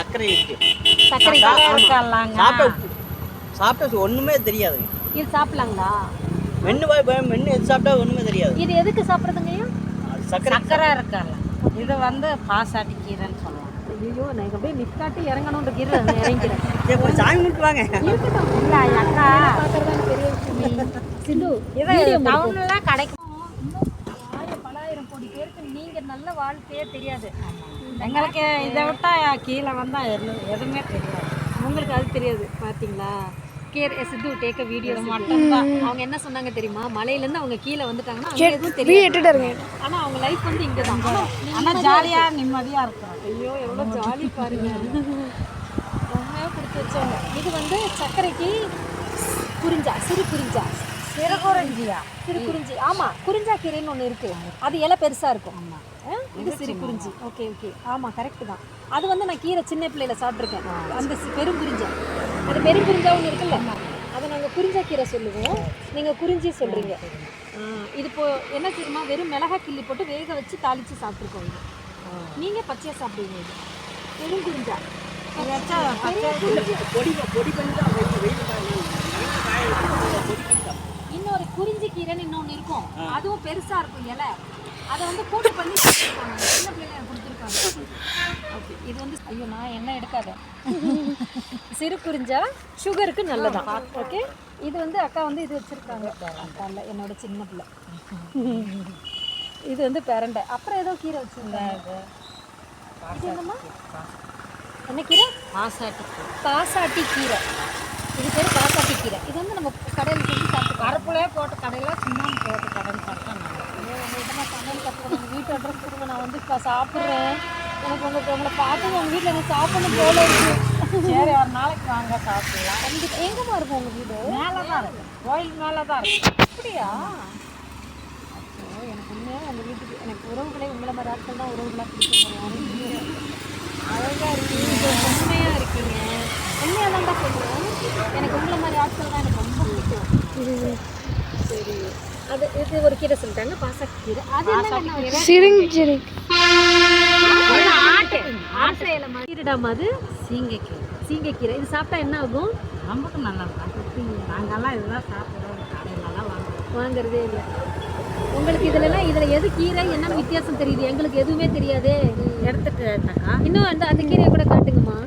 சர்க்கரை இருக்கு. சர்க்கரை ஆமா. இருக்கலாங்க சாப்பிட்ட சாப்பிட்ட ஒண்ணுமே தெரியாது. இது சாப்பிடலாங்களா? மென்னு போய் போய் மென்னு எது சாப்பிட்டா ஒண்ணுமே தெரியாது. இது எதுக்கு சாப்பிட்றதுங்கய்யா அது சர்க்கரை. சக்கரை இருக்கல இது வந்து பாசாட்டி கீரைன்னு சொல்லுவாங்க. ஐயோ நான் இங்க அப்படியே நிக்காட்டி இறங்கணுன்ற கீரை நான் இறங்கிறேன் சரி, சாமி கும்பிட்டு வாங்க. இருக்கட்டும். இல்ல அக்கா. பார்க்கறதான பெரிய விஷயமே. சிந்து இது வீடியோ டவுன்ல கிடைக்கும் பலாயிரம் கோடி பேருக்கு நீங்க நல்ல வாழ்க்கையே தெரியாது. எங்களுக்கு இதை விட்டா கீழே வந்தா எது- எதுவுமே தெரியாது. உங்களுக்கு அது தெரியாது. பாத்தீங்களா? கேர் சித்து டேக்க வீடியோ மட்டும்தான். அவங்க என்ன சொன்னாங்க தெரியுமா? மலையில இருந்து அவங்க கீழே வந்துட்டாங்கன்னா அங்க எதுவும் தெரியாது. ஆனா அவங்க லைஃப் வந்து இங்க தான். ஆனா ஜாலியா நிம்மதியா இருக்கும். ஐயோ எவ்வளவு ஜாலி பாருங்க. ரொம்பவே கொடுத்து வச்சவங்க. இது வந்து சர்க்கரைக்கு குறிஞ்சா சிறு குறிஞ்சா. சிறுகுறிஞ்சியா? சிறு குறிஞ்சி ஆமா குறிஞ்சா கீரைன்னு ஒண்ணு இருக்கு. அது இலை பெருசா இருக்கும். இது சிறு குறிஞ்சி ஓகே ஓகே. ஆமா கரெக்ட் தான். அது வந்து நான் கீரை சின்ன பிள்ளையில சாப்பிட்ருக்கேன் அந்த பெருங்குறிஞ்சா. அது பெருங்குறிஞ்சா ஒன்று இருக்குல்ல? அதை நாங்கள் குறிஞ்சா கீரை சொல்லுவோம் நீங்கள் குறிஞ்சி சொல்கிறீங்க இது இப்போ என்ன தெரியுமா? வெறும் மிளகா கிள்ளி போட்டு வேக வச்சு தாளித்து சாப்பிட்ருக்கோம் இது. நீங்கள் பச்சையாக சாப்பிடுவீங்க இது. பெருங்குறிஞ்சா. பொடி பொடி பண்ணி தான் வெயில் வெயில் காய- வெயில் காய வச்சு பொடி பண்ணி தான். இன்னொரு குறிஞ்சி கீரைன்னு இன்னொன்று இருக்கும். அதுவும் பெருசாக இருக்கும் இலை. அதை வந்து கூட்டு பண்ணி சின்ன பிள்ளைங்க கொடுத்துருக்காங்க. ஓகே இது வந்து ஐயோ நான் என்ன எடுக்காத. சிறு குறிஞ்சா சுகருக்கு நல்லதான். ஓகே இது வந்து அக்கா வந்து இது வச்சுருக்காங்க. என்னோட சின்ன பிள்ளை. இது வந்து பெரண்டை. அப்புறம் ஏதோ கீரை வச்சுருந்தாங்க. இது என்னம்மா? என்ன கீரை? பாசாட்டி. பாசாட்டி கீரை. இது பேர் பாசாட்டி கீரை. இது வந்து நம்ம கடையில் பருப்புலயே போட்டு கடையில சும்மா போட்டு நல்லா இருக்கும். உங்கள்கிட்ட நான் சமையல் கற்றுக்கணும் வீட்டு அட்ரஸ் கொடுங்க. நான் வந்து இப்போ சாப்பிட்றேன். எனக்கு உங்கள் உங்களை பார்த்து உங்கள் வீட்டில் எனக்கு சாப்பிடணும் போல இருக்கு. சரி ஒரு நாளைக்கு வாங்க சாப்பிடலாம். கண்டிப்பாக எங்கேம்மா இருக்கும் உங்கள் வீடு? மேலே தான் இருக்கு. கோயில் மேலே தான் இருக்கு. அப்படியா? அப்போ எனக்கு உண்மையாக உங்கள் வீட்டுக்கு எனக்கு உறவுகளே உங்களை மாதிரி ஆட்கள் தான் உறவுகளாக பிடிக்கும் அழகாக இருக்கீங்க உண்மையாக இருக்கீங்க உண்மையாக தான்டா சொல்லுவேன் எனக்கு உங்களை மாதிரி ஆட்கள் தான் எனக்கு ரொம்ப பிடிக்கும் சரி அது இது ஒரு கீரை சொல்லிட்டாங்க பாசாக்கு கீரை. அது என்ன சிரிஞ்சிரி. ஆட்டு. ஆட்டு. இலை மாதிரி கீரைடாமா அது? சீங்கைக்கீரை. சீங்கைக்கீரை. இது சாப்பிட்டா என்ன ஆகும்? நமக்கு நல்லா இருக்கும். நாங்கெல்லாம் இதுதான் சாப்பிடுறோம். கடையிலலாம் வாங்குறோம். வாங்குறதே இல்லை. உங்களுக்கு இதுலலாம் இதில் எது கீரை என்ன வித்தியாசம் தெரியுது? எங்களுக்கு எதுவுமே தெரியாதே. எடுத்துட்டு அக்கா. இன்னும் அந்த அந்த கீரையை கூட காட்டுங்கம்மா.